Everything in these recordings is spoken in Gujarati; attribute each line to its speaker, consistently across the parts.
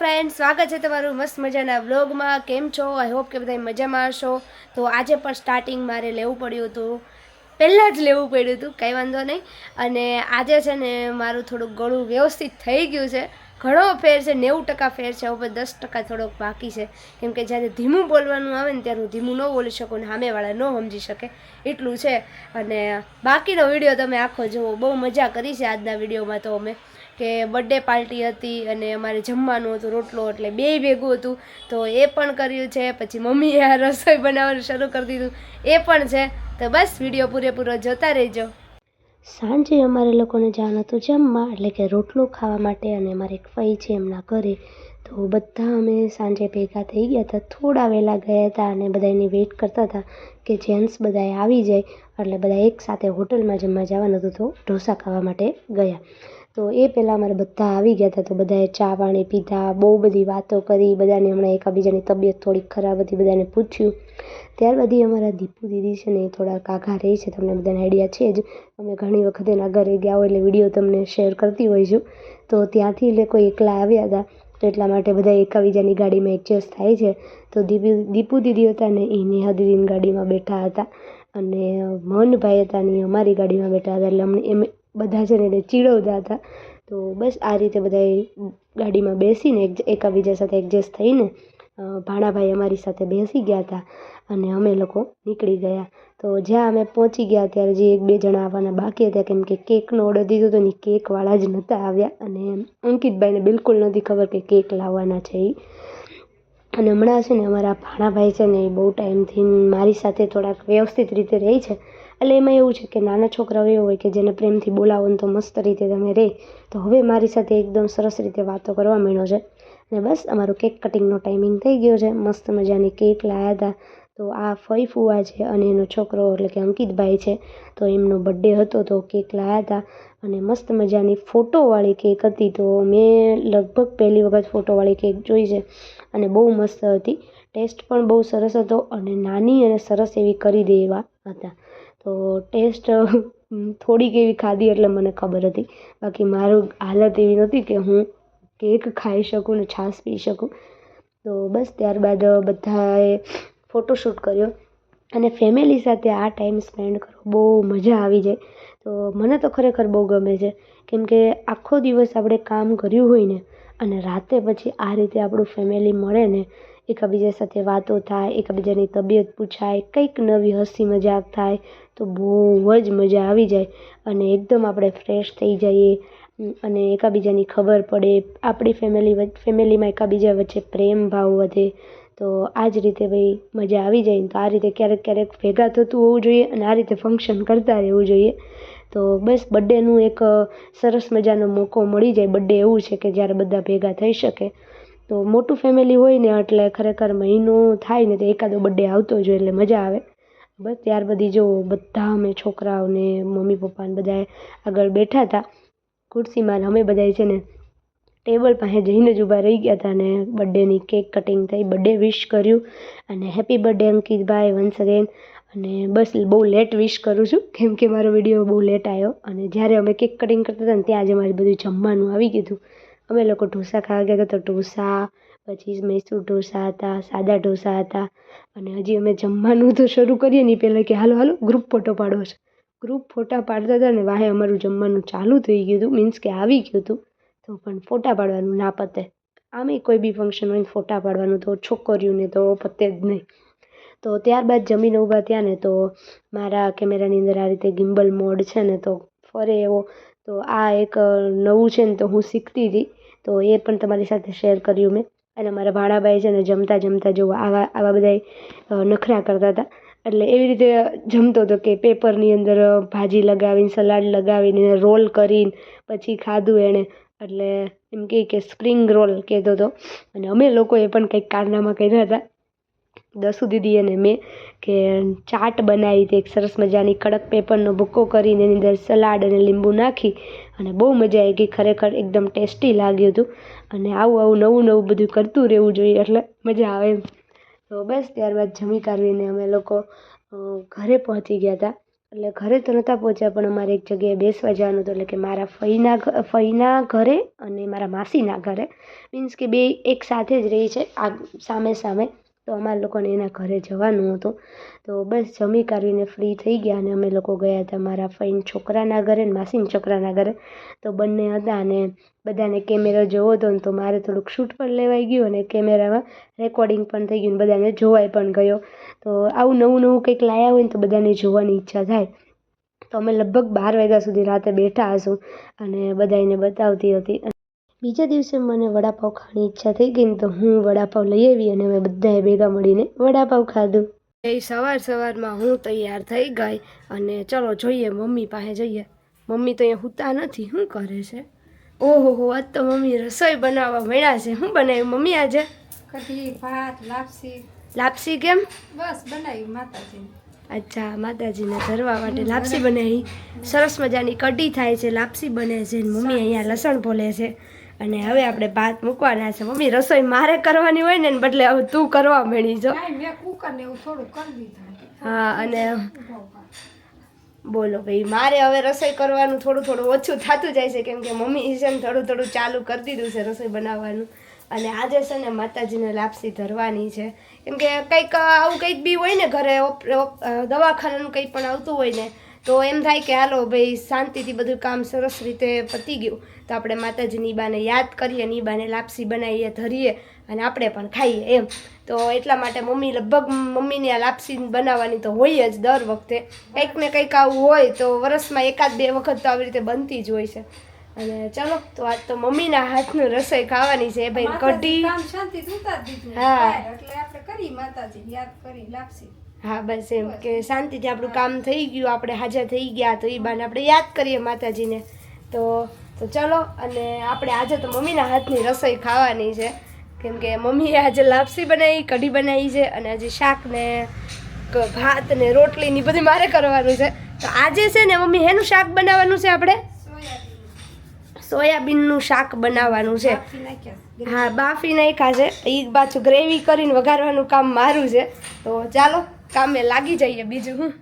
Speaker 1: ફ્રેન્ડ સ્વાગત છે તમારું મસ્ત મજાના વ્લોગમાં કેમ છો? આઈ હોપ કે બધા મજામાં હશો. તો આજે પણ સ્ટાર્ટિંગ મારે લેવું પડ્યું હતું. પહેલાં જ લેવું પડ્યું હતું, કંઈ વાંધો નહીં. અને આજે છે ને મારું થોડુંક ગળું વ્યવસ્થિત થઈ ગયું છે. ઘણો ફેર છે, નેવું ટકા ફેર છે, હવે દસ ટકા થોડોક બાકી છે. કેમ કે જ્યારે ધીમું બોલવાનું આવે ને ત્યારે હું ધીમું ન બોલી શકું ને સામેવાળા ન સમજી શકે. એટલું છે. અને બાકીનો વીડિયો તમે આખો જુઓ. બહુ મજા કરી છે આજના વિડીયોમાં તો અમે. કે બર્થડે પાર્ટી હતી અને અમારે જમવાનું હતું, રોટલો એટલે બે ભેગું હતું. તો એ પણ કર્યું છે, પછી મમ્મીએ આ રસોઈ બનાવવાનું શરૂ કરી દીધું. એ પણ છે. તો બસ વીડિયો પૂરેપૂરો જોતા રહેજો. સાંજે અમારે લોકોને જવાનું હતું જમવા, એટલે કે રોટલો ખાવા માટે અને અમારે એક ફઈ છે એમના ઘરે. તો બધા અમે સાંજે ભેગા થઈ ગયા હતા. થોડા વહેલા ગયા હતા અને બધા એની વેઇટ કરતા હતા કે જેન્ટ્સ બધાએ આવી જાય. એટલે બધા એકસાથે હોટલમાં જમવા જવાનું હતું તો ઢોસા ખાવા માટે ગયા. તો એ પહેલાં અમારે બધા આવી ગયા હતા તો બધાએ ચા પાણી પીધા, બહુ બધી વાતો કરી, બધાને હમણાં એકાબીજાની તબિયત થોડીક ખરાબ હતી, બધાને પૂછ્યું. ત્યારબાદ એ અમારા દીપુ દીદી છે ને એ થોડાક આઘા રહે છે, તમને બધાને આઈડિયા છે જ. અમે ઘણી વખત એના ઘરે ગયા હોય એટલે વીડિયો તમને શેર કરતી હોય છું. તો ત્યાંથી એ લોકો એકલા આવ્યા હતા, તો એટલા માટે બધા એકાબીજાની ગાડીમાં એડજસ્ટ થાય છે. તો દીપુ દીપુ દીદી હતા ને એ નેહા દીદીની ગાડીમાં બેઠા હતા. અને મનભાઈ હતા ને અમારી ગાડીમાં બેઠા હતા, એટલે અમને એમ બધા છે ને એને ચીડવતા હતા. તો બસ આ રીતે બધાએ ગાડીમાં બેસીને એકબીજા સાથે એડજસ્ટ થઈને ભાણાભાઈ અમારી સાથે બેસી ગયા હતા અને અમે લોકો નીકળી ગયા. તો જ્યાં અમે પહોંચી ગયા ત્યારે જે એક બે જણા આવવાના બાકી હતા, કેમ કે કેકનો ઓર્ડર દીધો હતો ને કેકવાળા જ નહોતા આવ્યા. અને અંકિતભાઈને બિલકુલ નથી ખબર કે કેક લાવવાના છે એ અને હમણાં છે ને અમારા ભાણાભાઈ છે ને એ બહુ ટાઈમથી મારી સાથે થોડાક વ્યવસ્થિત રીતે રહે છે. એટલે એમાં એવું છે કે નાના છોકરાઓ એવો હોય કે જેને પ્રેમથી બોલાવો ને તો મસ્ત રીતે તમે રહે તો હવે મારી સાથે એકદમ સરસ રીતે વાતો કરવા માંડ્યો છે. અને બસ, અમારો કેક કટિંગનો ટાઈમિંગ થઈ ગયો છે. મસ્ત મજાની કેક લાવ્યા હતા. તો આ ફઈ છે અને એનો છોકરો એટલે કે અંકિતભાઈ છે. તો એમનો બર્થડે હતો, તો કેક લાવ્યા હતા. અને મસ્ત મજાની ફોટોવાળી કેક હતી. તો મેં લગભગ પહેલી વખત ફોટોવાળી કેક જોઈ છે. અને બહુ મસ્ત હતી. ટેસ્ટ પણ બહુ સરસ હતો અને નાની અને સરસ એવી કરી દે એવા હતા. તો ટેસ્ટ થોડીક એવી ખાધી એટલે મને ખબર હતી. બાકી મારું હાલત એવી નહોતી કે હું કેક ખાઈ શકું ને છાશ પી શકું. તો બસ ત્યારબાદ બધાએ ફોટોશૂટ કર્યો અને ફેમિલી સાથે આ ટાઈમ સ્પેન્ડ કરવો બહુ મજા આવી જાય. તો મને તો ખરેખર બહુ ગમે છે. કેમ કે આખો દિવસ આપણે કામ કર્યું હોય ને અને રાતે પછી આ રીતે આપણું ફેમિલી મળે ને એકબીજા સાથે વાતો થાય એકબીજાની તબિયત પૂછાય, કંઈક નવી હસી મજાક થાય, તો બહુ જ મજા આવી જાય અને એકદમ આપણે ફ્રેશ થઈ જઈએ. અને એકબીજાની ખબર પડે. આપણી ફેમિલી ફેમિલીમાં એકબીજા વચ્ચે પ્રેમ ભાવ વધે. તો આ જ રીતે ભાઈ મજા આવી જાય તો આ રીતે ક્યારેક ક્યારેક ભેગા થતું હોવું જોઈએ અને આ રીતે ફંક્શન કરતા રહેવું જોઈએ. તો બસ બર્થડેનું એક સરસ મજાનો મોકો મળી જાય. બર્થડે એવું છે કે જ્યારે બધા ભેગા થઈ શકે. તો મોટું ફેમિલી હોય ને એટલે ખરેખર મહિનો થાય ને તો એકાદો બર્થડે આવતો જ હોય એટલે મજા આવે. બસ ત્યાર બધી જો બધા અમે છોકરાઓને મમ્મી પપ્પાને બધા આગળ બેઠા હતા. ખુરશીમાં અમે બધાએ છે ને ટેબલ પાસે જઈને જ ઊભા રહી ગયા હતા અને બર્થડેની કેક કટિંગ થઈ બર્થડે વિશ કર્યું અને હેપી બર્થડે અંકિતભાઈ વન્સ અગેન અને બસ બહુ લેટ વિશ કરું છું, કેમ કે મારો વીડિયો બહુ લેટ આવ્યો અને જ્યારે અમે કેક કટિંગ કરતા હતા ને ત્યાં જ અમારે બધું જમવાનું આવી ગયું અમે લોકો ઢોસા ખાવા ગયા હતા, તો ઢોસા, પછી મૈસૂર ઢોસા હતા, સાદા ઢોસા હતા. અને હજી અમે જમવાનું તો શરૂ કરીએ ને પહેલાં કે હાલો હાલો ગ્રુપ ફોટો પાડવો છે. ગ્રુપ ફોટા પાડતા હતા ને વાહે અમારું જમવાનું ચાલુ થઈ ગયું હતું મીન્સ કે આવી ગયું હતું. તો પણ ફોટા પાડવાનું ના પતે. આમે કોઈ બી ફંક્શન હોય ફોટા પાડવાનું તો છોકરીઓને તો પતે જ નહીં. તો ત્યારબાદ જમીને ઊભા થયા ને તો મારા કેમેરાની અંદર આ રીતે ગિમ્બલ મોડ છે ને તો ફરે એવો. તો આ એક નવું છે ને તો હું શીખતી હતી. તો એ પણ તમારી સાથે શેર કર્યું મેં. અને મારા ભાણાભાઈ છે ને જમતા જમતા જો આવા આવા બધા નખરા કરતા હતા. એટલે એવી રીતે જમતો હતો કે પેપરની અંદર ભાજી લગાવીને, સલાડ લગાવીને, રોલ કરીને, પછી ખાધું એણે. એટલે એમ કહે કે સ્પ્રિંગ રોલ કહેતો હતો. અને અમે લોકોએ પણ કંઈક કારનામા કર્યા હતા. દસુ દીદી અને મેં કે ચાટ બનાવી હતી. એક સરસ મજાની કડક પેપરનો ભૂકો કરીને એની અંદર સલાડ અને લીંબુ નાખી અને બહુ મજા આવી ગઈ. ખરેખર એકદમ ટેસ્ટી લાગ્યું હતું અને આવું આવું નવું નવું બધું કરતું રહેવું જોઈએ એટલે મજા આવે એમ. તો બસ ત્યારબાદ જમી કાઢીને અમે લોકો ઘરે પહોંચી ગયા હતા. એટલે ઘરે તો નહોતા પહોંચ્યા પણ અમારે એક જગ્યાએ બેસવા જવાનું હતું એટલે કે મારા ફઈના ફઈના ઘરે અને મારા માસીના ઘરે. મીન્સ કે બે એક સાથે જ રહી છે, આ સામે સામે. તો અમારા લોકોને એના ઘરે જવાનું હતું. તો બસ જમી કાઢીને ફ્રી થઈ ગયા અને અમે લોકો ગયા હતા મારા ફઈન છોકરાના ઘરે ને માસીન છોકરાના ઘરે. તો બંને હતા અને બધાને કેમેરા જોવો હતો ને તો મારે થોડુંક શૂટ પણ લેવાઈ ગયું અને કેમેરામાં રેકોર્ડિંગ પણ થઈ ગયું બધાને જોવાઈ પણ ગયો. તો આવું નવું નવું કંઈક લાયા હોય ને તો બધાને જોવાની ઈચ્છા થાય. તો અમે લગભગ બાર વાગ્યા સુધી રાતે બેઠા હશું અને બધાને બતાવતી હતી. બીજા દિવસે મને વડાપાઉં ખાવાની ઈચ્છા થઈ ગઈ ને તો હું વડાપાઉં લઈ આવી અને અમે બધાએ ભેગા મળીને વડાપાઉં ખાધું. એ સવાર સવારમાં હું તૈયાર થઈ ગઈ અને ચલો જોઈએ મમ્મી પાસે જઈએ. મમ્મી તો અહીંયા સૂતા નથી શું કરે છે? ઓહો હો આજ તો મમ્મી રસોઈ બનાવવા મળ્યા છે. શું બનાવ્યું મમ્મી આજે?
Speaker 2: કઢી ભાત લાપસી.
Speaker 1: લાપસી કેમ?
Speaker 2: બસ બનાવ્યું માતાજી
Speaker 1: અચ્છા માતાજીને ધરવા માટે લાપસી બનાવી. સરસ મજાની કઢી થાય છે લાપસી બને છે ને મમ્મી અહીંયા લસણ ભોલે છે. અને હવે આપણે ભાત મૂકવાના છે. મમ્મી રસોઈ મારે કરવાની હોય ને બદલે હવે તું કરવા મળી જો. હા અને બોલો ભાઈ મારે હવે રસોઈ કરવાનું થોડું થોડું ઓછું થતું જાય છે કેમ કે મમ્મી છે ને થોડું થોડું ચાલુ કરી દીધું છે રસોઈ બનાવવાનું. અને આજે છે ને માતાજીને લાપસી ધરવાની છે. કેમ કે કંઈક આવું કંઈક બી હોય ને ઘરે દવાખાનાનું કંઈ પણ આવતું હોય ને તો એમ થાય કે હાલો ભાઈ શાંતિથી બધું કામ સરસ રીતે પતી ગયું તો આપણે માતાજીની બાને યાદ કરીએ ની બાને લાપસી બનાવીએ ધરીએ અને આપણે પણ ખાઈએ એમ. તો એટલા માટે મમ્મી લગભગ મમ્મીની આ લાપસી બનાવવાની તો હોય જ દર વખતે. કંઈક ને કંઈક આવું હોય તો વરસમાં એકાદ બે વખત તો આવી રીતે બનતી જ હોય છે. અને ચલો તો આજ તો મમ્મીના હાથનું રસોઈ ખાવાની છે ભાઈ કઢી. હા.
Speaker 2: એટલે આપણે કરી માતાજી યાદ કરી લાપસી.
Speaker 1: હા બસ એમ કે શાંતિથી આપણું કામ થઈ ગયું આપણે હાજર થઈ ગયા તો એ બાને આપણે યાદ કરીએ માતાજીને. તો તો ચલો અને આપણે આજે તો મમ્મીના હાથની રસોઈ ખાવાની છે. કેમ કે મમ્મીએ આજે લાપસી બનાવી કઢી બનાવી છે અને હજી શાક ને ભાત ને રોટલી ની બધી મારે કરવાનું છે. તો આજે છે ને મમ્મી હેનું શાક બનાવવાનું છે આપણે? સોયાબીનનું શાક બનાવવાનું છે. હા બાફી નાખ્યા છે. એ પાછું ગ્રેવી કરીને વઘારવાનું કામ મારું છે. તો ચાલો કામે લાગી જઈએ બીજું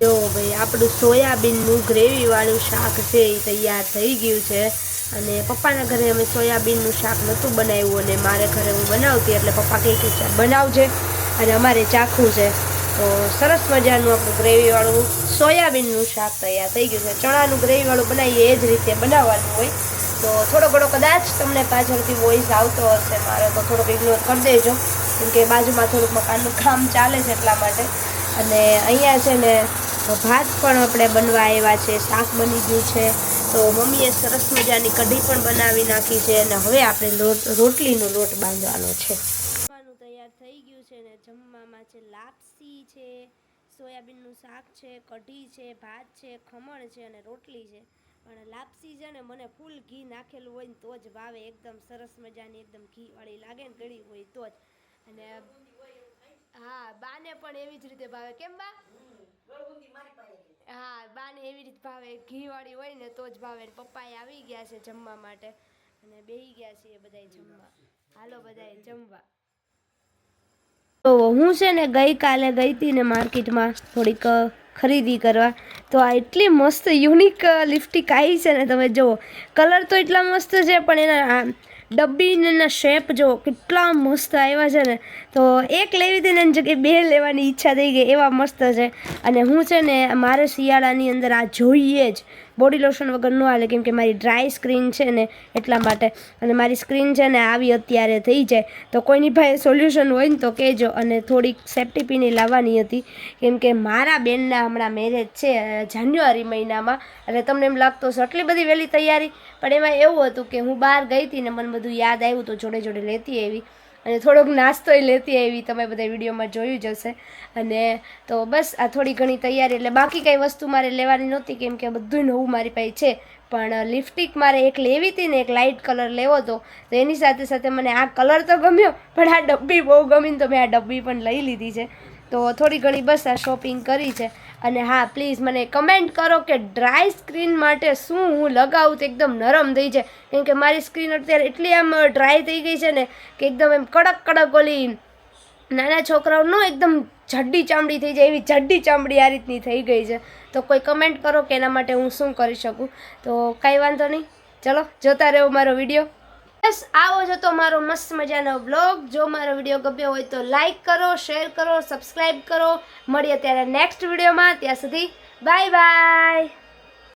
Speaker 1: જો ભાઈ, આપણું સોયાબીનનું ગ્રેવીવાળું શાક છે એ તૈયાર થઈ ગયું છે. અને પપ્પાના ઘરે અમે સોયાબીનનું શાક નહોતું બનાવ્યું અને મારે ઘરે હું બનાવતી એટલે પપ્પા કહે કે બનાવજે. અને અમારે ચાખવું છે. તો સરસ મજાનું આપણું ગ્રેવીવાળું સોયાબીનનું શાક તૈયાર થઈ ગયું છે. ચણાનું ગ્રેવીવાળું બનાવીએ એ જ રીતે બનાવવાનું હોય. તો થોડો ઘણો કદાચ તમને પાછળથી વોઇસ આવતો હશે. મારે તો થોડોક ઇગ્નોર કરી દેજો. કેમ કે બાજુમાં થોડુંક મકાનનું કામ ચાલે છે એટલા માટે. અને અહીંયા છે ને, ભાત પણ આપણે બનવા આવ્યા છે, શાક બની ગયું છે. તો મમ્મીએ સરસ મજાની કઢી પણ બનાવી નાખી છે અને હવે આપણે રોટલીનો લોટ બાંધવાનો છે. તૈયાર થઈ ગયું છે ને, જમવામાં છે લાપસી છે, સોયાબીનનું શાક છે, કઢી છે, ભાત છે, ખમણ છે અને રોટલી છે. પણ લાપસી છે ને, મને ફૂલ ઘી નાખેલું હોય ને તો જ ભાવે. એકદમ સરસ મજાની, એકદમ ઘીવાળી લાગે ને ગળી હોય તો જ. અને હા, બાને પણ એવી જ રીતે ભાવે. કેમ બા? હા, બાને એવી રીતે ભાવે. ઘીવાળી હોય ને તો જ ભાવે. પપ્પાએ આવી ગયા છે જમવા માટે. અને બેહી ગયા છીએ બધાય જમવા. હાલો બધાય જમવા. તો હું છે ને ગઈકાલે ગઈ હતી ને માર્કેટમાં થોડીક ખરીદી કરવા. તો આ એટલી મસ્ત યુનિક લિપસ્ટિક આવી છે ને તમે જુઓ. કલર તો એટલા મસ્ત છે, પણ એના ડબ્બીને શેપ જો કેટલા મસ્ત આવ્યા છે ને. તો એક લેવી હતી ને એની જગ્યાએ બે લેવાની ઈચ્છા થઈ ગઈ, એવા મસ્ત છે. અને હું છે ને, મારે શિયાળાની અંદર આ જોઈએ જ. બોડી લોશન વગર ન હાલે, કેમ કે મારી ડ્રાય સ્ક્રીન છે ને, એટલા માટે. અને મારી સ્ક્રીન છે ને, આવી અત્યારે થઈ જાય. તો કોઈની પાસે સોલ્યુશન હોય ને તો કહેજો, અને થોડીક સેફ્ટી પીની લાવવાની હતી. કેમ કે મારા બેનના હમણાં મેરેજ છે જાન્યુઆરી મહિનામાં. એટલે તમને એમ લાગતો હશે, આટલી બધી વહેલી તૈયારી? પણ એમાં એવું હતું કે હું બહાર ગઈ હતી ને, મને બધું યાદ આવ્યું, તો જોડે જોડે લેતી આવી. અને થોડોક નાસ્તોય લેતી આવી. તમે બધા વિડીયોમાં જોયું જ હશે. અને તો બસ આ થોડી ઘણી તૈયારી. એટલે બાકી કંઈ વસ્તુ મારે લેવાની નહોતી, કેમ કે બધું નવું મારી પાસે છે. પણ લિપસ્ટિક મારે એક લેવી હતી ને એક લાઇટ કલર લેવો હતો. તો એની સાથે સાથે મને આ કલર તો ગમ્યો, પણ આ ડબ્બી બહુ ગમી ને તો મેં આ ડબ્બી પણ લઈ લીધી છે. તો થોડી ઘણી બસ આ શોપિંગ કરી છે. અને હા પ્લીઝ મને કમેન્ટ કરો કે ડ્રાય સ્ક્રીન માટે શું હું લગાવું તો એકદમ નરમ થઈ જાય. કેમ કે મારી સ્ક્રીન અત્યારે એટલી આમ ડ્રાય થઈ ગઈ છે ને કે એકદમ એમ કડક કડક ઓલી નાના છોકરાઓનો એકદમ જડ્ડી ચામડી થઈ જાય. એવી જડ્ડી ચામડી આ રીતની થઈ ગઈ છે. તો કોઈ કમેન્ટ કરો કે એના માટે હું શું કરી શકું. તો કાંઈ વાંધો નહીં. ચલો, જોતા રહો મારો વીડિયો બસ આવો જ હતો મારો મસ્ત મજાનો બ્લોગ જો મારો વીડિયો ગમ્યો હોય તો લાઈક કરો શેર કરો સબસ્ક્રાઈબ કરો. મળીએ ત્યારે નેક્સ્ટ વિડીયોમાં ત્યાં સુધી બાય બાય